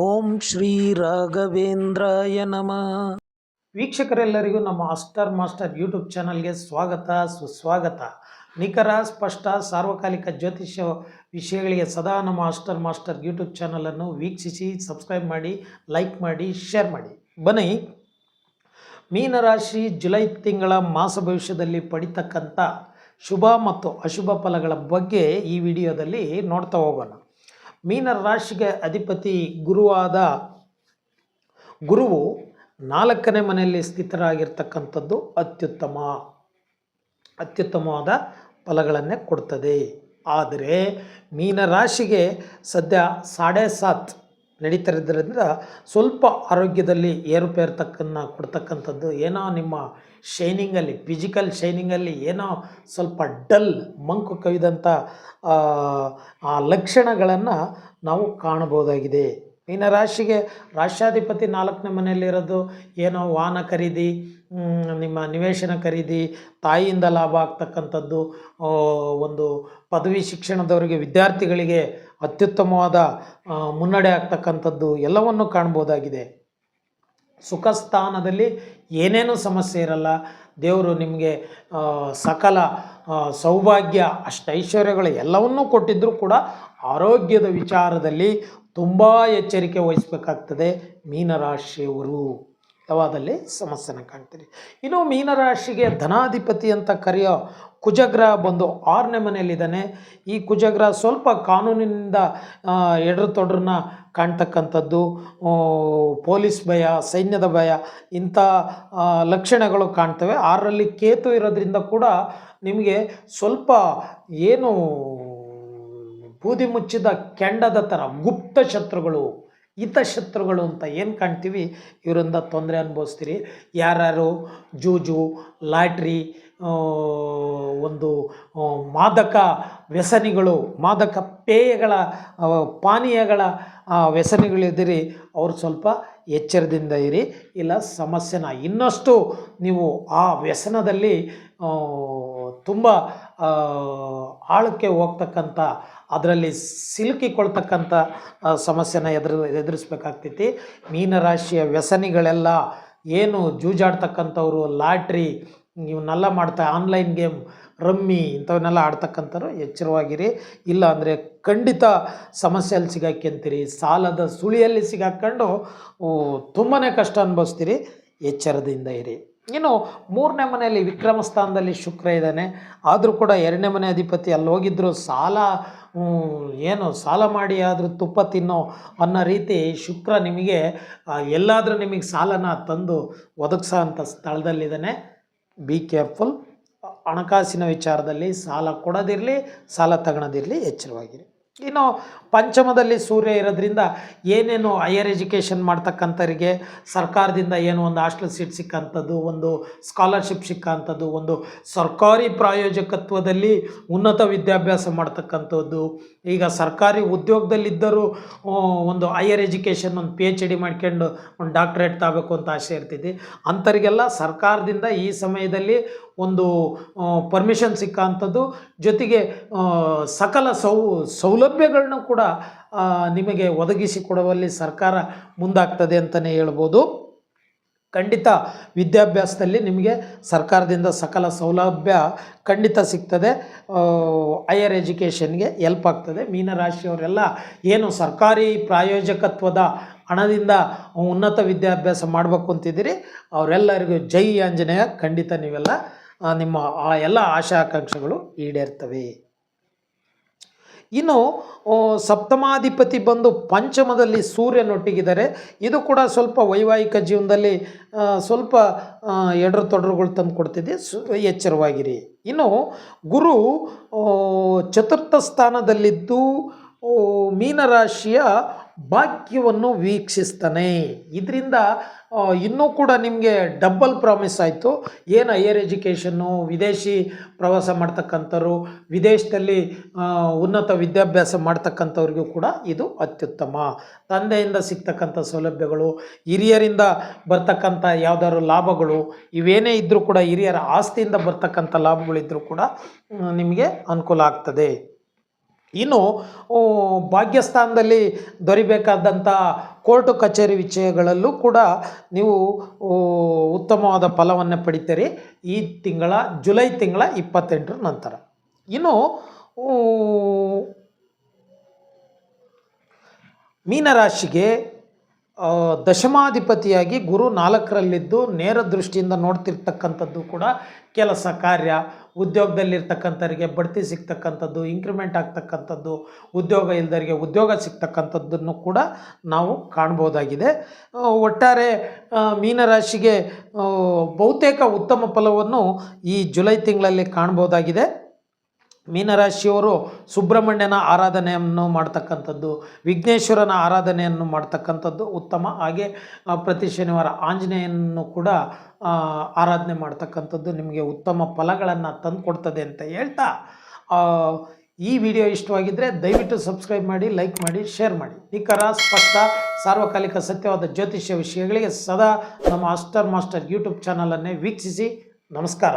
ಓಂ ಶ್ರೀ ರಾಘವೇಂದ್ರಾಯ ನಮಃ. ವೀಕ್ಷಕರೆಲ್ಲರಿಗೂ ನಮ್ಮ ಅಸ್ಟರ್ ಮಾಸ್ಟರ್ ಯೂಟ್ಯೂಬ್ ಚಾನಲ್ಗೆ ಸ್ವಾಗತ, ಸುಸ್ವಾಗತ. ನಿಖರ, ಸ್ಪಷ್ಟ, ಸಾರ್ವಕಾಲಿಕ ಜ್ಯೋತಿಷ್ಯ ವಿಷಯಗಳಿಗೆ ಸದಾ ನಮ್ಮ ಅಸ್ಟರ್ ಮಾಸ್ಟರ್ ಯೂಟ್ಯೂಬ್ ಚಾನಲನ್ನು ವೀಕ್ಷಿಸಿ, ಸಬ್ಸ್ಕ್ರೈಬ್ ಮಾಡಿ, ಲೈಕ್ ಮಾಡಿ, ಶೇರ್ ಮಾಡಿ. ಬನ್ನಿ, ಮೀನರಾಶಿ ಜುಲೈ ತಿಂಗಳ ಮಾಸ ಭವಿಷ್ಯದಲ್ಲಿ ಪಡಿತಕ್ಕಂಥ ಶುಭ ಮತ್ತು ಅಶುಭ ಫಲಗಳ ಬಗ್ಗೆ ಈ ವಿಡಿಯೋದಲ್ಲಿ ನೋಡ್ತಾ ಹೋಗೋಣ. ಮೀನ ರಾಶಿಗೆ ಅಧಿಪತಿ ಗುರುವಾದ ಗುರುವು ನಾಲ್ಕನೇ ಮನೆಯಲ್ಲಿ ಸ್ಥಿತರಾಗಿರ್ತಕ್ಕಂಥದ್ದು ಅತ್ಯುತ್ತಮ. ಅತ್ಯುತ್ತಮವಾದ ಫಲಗಳನ್ನೇ ಕೊಡ್ತದೆ. ಆದರೆ ಮೀನರಾಶಿಗೆ ಸದ್ಯ ಸಾಡೆ ಸಾತ್ ನಡೀತಿರೋದ್ರಿಂದ ಸ್ವಲ್ಪ ಆರೋಗ್ಯದಲ್ಲಿ ಏರುಪೇರು ತಕ್ಕನ್ನ ಕೊಡ್ತಕ್ಕಂಥದ್ದು ಏನೋ ನಿಮ್ಮ ಶೈನಿಂಗಲ್ಲಿ ಫಿಸಿಕಲ್ ಶೈನಿಂಗಲ್ಲಿ ಏನೋ ಸ್ವಲ್ಪ ಡಲ್ ಮಂಕು ಕವಿದಂಥ ಆ, ಲಕ್ಷಣಗಳನ್ನು ನಾವು ಕಾಣಬಹುದಾಗಿದೆ. ಮೀನರಾಶಿಗೆ ರಾಷ್ಟ್ರಾಧಿಪತಿ ನಾಲ್ಕನೇ ಮನೆಯಲ್ಲಿರೋದು ಏನೋ ವಾಹನ ಖರೀದಿ ನಿಮ್ಮ ನಿವೇಶನ ಖರೀದಿ, ತಾಯಿಯಿಂದ ಲಾಭ ಆಗ್ತಕ್ಕಂಥದ್ದು ಒಂದು ಪದವಿ ಶಿಕ್ಷಣದವರಿಗೆ ವಿದ್ಯಾರ್ಥಿಗಳಿಗೆ ಅತ್ಯುತ್ತಮವಾದ ಮುನ್ನಡೆ ಆಗ್ತಕ್ಕಂಥದ್ದು ಎಲ್ಲವನ್ನು ಕಾಣ್ಬೋದಾಗಿದೆ. ಸುಖ ಸ್ಥಾನದಲ್ಲಿ ಏನೇನೂ ಸಮಸ್ಯೆ ಇರಲ್ಲ. ದೇವರು ನಿಮಗೆ ಸಕಲ ಸೌಭಾಗ್ಯ ಸೌಭಾಗ್ಯ, ಅಷ್ಟೈಶ್ವರ್ಯಗಳು ಎಲ್ಲವನ್ನೂ ಕೊಟ್ಟಿದ್ದರೂ ಕೂಡ ಆರೋಗ್ಯದ ವಿಚಾರದಲ್ಲಿ ತುಂಬ ಎಚ್ಚರಿಕೆ ವಹಿಸಬೇಕಾಗ್ತದೆ ಮೀನರಾಶಿಯವರು. ಯಾವಾದಲ್ಲಿ ಸಮಸ್ಯೆನ ಕಾಣ್ತೀರಿ. ಇನ್ನು ಮೀನರಾಶಿಗೆ ಧನಾಧಿಪತಿ ಅಂತ ಕರೆಯೋ ಕುಜಗ್ರಹ ಬಂದು ಆರನೇ ಮನೆಯಲ್ಲಿದ್ದಾನೆ. ಈ ಕುಜಗ್ರಹ ಸ್ವಲ್ಪ ಕಾನೂನಿನಿಂದ ಎಡ್ರ ತೊಡ್ರನ್ನ ಕಾಣ್ತಕ್ಕಂಥದ್ದು. ಪೊಲೀಸ್ ಭಯ, ಸೈನ್ಯದ ಭಯ, ಇಂಥ ಲಕ್ಷಣಗಳು ಕಾಣ್ತವೆ. ಆರರಲ್ಲಿ ಕೇತು ಇರೋದ್ರಿಂದ ಕೂಡ ನಿಮಗೆ ಸ್ವಲ್ಪ ಏನು ಬೂದಿ ಮುಚ್ಚಿದ ಕೆಂಡದ ಥರ ಗುಪ್ತ ಶತ್ರುಗಳು ಹಿತಶತ್ರುಗಳು ಅಂತ ಏನು ಕಾಣ್ತೀವಿ? ಇವರಿಂದ ತೊಂದರೆ ಅನುಭವಿಸ್ತೀರಿ. ಯಾರ್ಯಾರು ಜೂಜು, ಲಾಟ್ರಿ ಒಂದು ಮಾದಕ ವ್ಯಸನಿಗಳು, ಮಾದಕ ಪೇಯಗಳ ಪಾನೀಯಗಳ ವ್ಯಸನಿಗಳಿದ್ದೀರಿ ಅವ್ರು ಸ್ವಲ್ಪ ಎಚ್ಚರದಿಂದ ಇರಿ. ಇಲ್ಲ, ಸಮಸ್ಯೆನ ಇನ್ನಷ್ಟು ನೀವು ಆ ವ್ಯಸನದಲ್ಲಿ ತುಂಬ ಆಳಕ್ಕೆ ಹೋಗ್ತಕ್ಕಂಥ ಅದರಲ್ಲಿ ಸಿಲುಕಿಕೊಳ್ತಕ್ಕಂಥ ಸಮಸ್ಯೆನ ಎದುರು, ಎದುರಿಸ್ಬೇಕಾಗ್ತೈತಿ. ಮೀನರಾಶಿಯ ವ್ಯಸನಿಗಳೆಲ್ಲ ಏನು ಜೂಜಾಡ್ತಕ್ಕಂಥವ್ರು, ಲಾಟ್ರಿ, ಇವನ್ನೆಲ್ಲ ಮಾಡ್ತಾ, ಆನ್ಲೈನ್ ಗೇಮ್, ರಮ್ಮಿ ಇಂಥವನ್ನೆಲ್ಲ ಆಡ್ತಕ್ಕಂಥವ್ರು ಎಚ್ಚರವಾಗಿರಿ. ಇಲ್ಲ ಅಂದರೆ ಖಂಡಿತ ಸಮಸ್ಯೆಯಲ್ಲಿ ಸಿಗಾಕ್ಯಂತೀರಿ ಸಾಲದ ಸುಳಿಯಲ್ಲಿ ಸಿಗಾಕೊಂಡು ತುಂಬಾ ಕಷ್ಟ ಅನುಭವಿಸ್ತೀರಿ. ಎಚ್ಚರದಿಂದ ಇರಿ. ಇನ್ನು ಮೂರನೇ ಮನೆಯಲ್ಲಿ ವಿಕ್ರಮ ಸ್ಥಾನದಲ್ಲಿ ಶುಕ್ರ ಇದ್ದಾನೆ, ಆದರೂ ಕೂಡ ಎರಡನೇ ಮನೆ ಅಧಿಪತಿ ಅಲ್ಲಿ ಹೋಗಿದ್ರು ಸಾಲ ಏನು ಸಾಲ ಮಾಡಿ ಆದರೂ ತುಪ್ಪ ತಿನ್ನೋ ಅನ್ನೋ ರೀತಿ ಶುಕ್ರ ನಿಮಗೆ ಎಲ್ಲಾದರೂ ನಿಮಗೆ ಸಾಲನ ತಂದು ಒದಗಿಸೋ ಅಂಥ ಸ್ಥಳದಲ್ಲಿದ್ದಾನೆ. ಬಿ ಕೇರ್ಫುಲ್ ಹಣಕಾಸಿನ ವಿಚಾರದಲ್ಲಿ ಸಾಲ ಕೊಡೋದಿರಲಿ, ಸಾಲ ತಗೊಳೋದಿರಲಿ ಎಚ್ಚರವಾಗಿರಿ. ಇನ್ನು ಪಂಚಮದಲ್ಲಿ ಸೂರ್ಯ ಇರೋದ್ರಿಂದ ಏನೇನು ಹೈಯರ್ ಎಜುಕೇಷನ್ ಮಾಡ್ತಕ್ಕಂಥವರಿಗೆ ಸರ್ಕಾರದಿಂದ ಏನು ಒಂದು ಹಾಸ್ಟೆಲ್ ಸೀಟ್ ಸಿಕ್ಕಂಥದ್ದು, ಒಂದು ಸ್ಕಾಲರ್ಶಿಪ್ ಸಿಕ್ಕಂಥದ್ದು, ಒಂದು ಸರ್ಕಾರಿ ಪ್ರಾಯೋಜಕತ್ವದಲ್ಲಿ ಉನ್ನತ ವಿದ್ಯಾಭ್ಯಾಸ ಮಾಡ್ತಕ್ಕಂಥದ್ದು. ಈಗ ಸರ್ಕಾರಿ ಉದ್ಯೋಗದಲ್ಲಿದ್ದರೂ ಒಂದು ಹೈಯರ್ ಎಜುಕೇಷನ್ ಒಂದು ಪಿ ಎಚ್ ಡಿ ಮಾಡ್ಕೊಂಡು ಒಂದು ಡಾಕ್ಟ್ರೇಟ್ ತಗೋಬೇಕು ಅಂತ ಆಸೆ ಇರ್ತಿದ್ದೆ ಅಂಥವರಿಗೆಲ್ಲ ಸರ್ಕಾರದಿಂದ ಈ ಸಮಯದಲ್ಲಿ ಒಂದು ಪರ್ಮಿಷನ್ ಸಿಕ್ಕಂಥದ್ದು ಜೊತೆಗೆ ಸಕಲ ಸೌ ಸೌಲಭ್ಯಗಳನ್ನ ಕೂಡ ನಿಮಗೆ ಒದಗಿಸಿಕೊಡುವಲ್ಲಿ ಸರ್ಕಾರ ಮುಂದಾಗ್ತದೆ ಅಂತಲೇ ಹೇಳ್ಬೋದು. ಖಂಡಿತ ವಿದ್ಯಾಭ್ಯಾಸದಲ್ಲಿ ನಿಮಗೆ ಸರ್ಕಾರದಿಂದ ಸಕಲ ಸೌಲಭ್ಯ ಖಂಡಿತ ಸಿಗ್ತದೆ. ಹೈಯರ್ ಎಜುಕೇಷನ್ಗೆ ಎಲ್ಪ್ ಆಗ್ತದೆ. ಮೀನರಾಶಿಯವರೆಲ್ಲ ಏನು ಸರ್ಕಾರಿ ಪ್ರಾಯೋಜಕತ್ವದ ಹಣದಿಂದ ಉನ್ನತ ವಿದ್ಯಾಭ್ಯಾಸ ಮಾಡಬೇಕು ಅಂತಿದ್ದೀರಿ. ಅವರೆಲ್ಲರಿಗೂ ಜೈ ಆಂಜನೇಯ. ಖಂಡಿತ ನೀವೆಲ್ಲ ನಿಮ್ಮ ಆ ಎಲ್ಲ ಆಶಾಕಾಂಕ್ಷೆಗಳು ಈಡೇರ್ತವೆ. ಇನ್ನು ಸಪ್ತಮಾಧಿಪತಿ ಬಂದು ಪಂಚಮದಲ್ಲಿ ಸೂರ್ಯನೊಟ್ಟಿಗಿದ್ದಾರೆ. ಇದು ಕೂಡ ಸ್ವಲ್ಪ ವೈವಾಹಿಕ ಜೀವನದಲ್ಲಿ ಸ್ವಲ್ಪ ಎಡರು ತೊಡರುಗಳು ತಂದು ಕೊಡ್ತಿದೆ. ಎಚ್ಚರವಾಗಿರಿ. ಇನ್ನು, ಗುರು ಚತುರ್ಥ ಸ್ಥಾನದಲ್ಲಿದ್ದು ಮೀನರಾಶಿಯ ಭಾಗ್ಯವನ್ನು ವೀಕ್ಷಿಸ್ತಾನೆ. ಇದರಿಂದ ಇನ್ನೂ ಕೂಡ ನಿಮಗೆ ಡಬ್ಬಲ್ ಪ್ರಾಮಿಸ್ ಆಯಿತು. ಏನು ಹೈಯರ್ ಎಜುಕೇಷನ್ನು ವಿದೇಶಿ ಪ್ರವಾಸ ಮಾಡ್ತಕ್ಕಂಥವ್ರು, ವಿದೇಶದಲ್ಲಿ ಉನ್ನತ ವಿದ್ಯಾಭ್ಯಾಸ ಮಾಡ್ತಕ್ಕಂಥವ್ರಿಗೂ ಕೂಡ ಇದು ಅತ್ಯುತ್ತಮ. ತಂದೆಯಿಂದ ಸಿಗ್ತಕ್ಕಂಥ ಸೌಲಭ್ಯಗಳು, ಹಿರಿಯರಿಂದ ಬರ್ತಕ್ಕಂಥ ಯಾವ್ದಾದ್ರು ಲಾಭಗಳು, ಇವೇನೇ ಇದ್ದರೂ ಕೂಡ ಹಿರಿಯರ ಆಸ್ತಿಯಿಂದ ಬರ್ತಕ್ಕಂಥ ಲಾಭಗಳಿದ್ದರೂ ಕೂಡ ನಿಮಗೆ ಅನುಕೂಲ ಆಗ್ತದೆ. ಇನ್ನು ಭಾಗ್ಯಸ್ಥಾನದಲ್ಲಿ ದೊರಿಬೇಕಾದಂಥ ಕೋರ್ಟು ಕಚೇರಿ ವಿಷಯಗಳಲ್ಲೂ ಕೂಡ ನೀವು ಉತ್ತಮವಾದ ಫಲವನ್ನು ಪಡಿತೀರಿ ಈ ತಿಂಗಳ, ಜುಲೈ ತಿಂಗಳ ಇಪ್ಪತ್ತೆಂಟರ ನಂತರ. ಇನ್ನು ಮೀನರಾಶಿಗೆ ದಶಮಾಧಿಪತಿಯಾಗಿ ಗುರು ನಾಲ್ಕರಲ್ಲಿದ್ದು ನೇರ ದೃಷ್ಟಿಯಿಂದ ನೋಡ್ತಿರ್ತಕ್ಕಂಥದ್ದು ಕೂಡ ಕೆಲಸ ಕಾರ್ಯ, ಉದ್ಯೋಗದಲ್ಲಿರ್ತಕ್ಕಂಥವರಿಗೆ ಬಡ್ತಿ ಸಿಗ್ತಕ್ಕಂಥದ್ದು ಇಂಕ್ರಿಮೆಂಟ್ ಆಗ್ತಕ್ಕಂಥದ್ದು, ಉದ್ಯೋಗ ಇಲ್ದರಿಗೆ ಉದ್ಯೋಗ ಸಿಗ್ತಕ್ಕಂಥದ್ದನ್ನು ಕೂಡ ನಾವು ಕಾಣ್ಬೋದಾಗಿದೆ. ಒಟ್ಟಾರೆ ಮೀನರಾಶಿಗೆ ಬಹುತೇಕ ಉತ್ತಮ ಫಲವನ್ನು ಈ ಜುಲೈ ತಿಂಗಳಲ್ಲಿ ಕಾಣ್ಬೋದಾಗಿದೆ. ಮೀನರಾಶಿಯವರು ಸುಬ್ರಹ್ಮಣ್ಯನ ಆರಾಧನೆಯನ್ನು ಮಾಡ್ತಕ್ಕಂಥದ್ದು, ವಿಘ್ನೇಶ್ವರನ ಆರಾಧನೆಯನ್ನು ಮಾಡ್ತಕ್ಕಂಥದ್ದು ಉತ್ತಮ. ಹಾಗೆ ಪ್ರತಿ ಶನಿವಾರ ಆಂಜನೇಯನನ್ನು ಕೂಡ ಆರಾಧನೆ ಮಾಡ್ತಕ್ಕಂಥದ್ದು ನಿಮಗೆ ಉತ್ತಮ ಫಲಗಳನ್ನು ತಂದುಕೊಡ್ತದೆ ಅಂತ ಹೇಳ್ತಾ ಈ ವಿಡಿಯೋ ಇಷ್ಟವಾಗಿದ್ದರೆ ದಯವಿಟ್ಟು ಸಬ್ಸ್ಕ್ರೈಬ್ ಮಾಡಿ, ಲೈಕ್ ಮಾಡಿ, ಶೇರ್ ಮಾಡಿ. ನಿಖರ ಸ್ಪಷ್ಟ, ಸಾರ್ವಕಾಲಿಕ ಸತ್ಯವಾದ ಜ್ಯೋತಿಷ್ಯ ವಿಷಯಗಳಿಗೆ ಸದಾ ನಮ್ಮ ಅಸ್ಟರ್ ಮಾಸ್ಟರ್ ಯೂಟ್ಯೂಬ್ ಚಾನಲನ್ನೇ ವೀಕ್ಷಿಸಿ. ನಮಸ್ಕಾರ.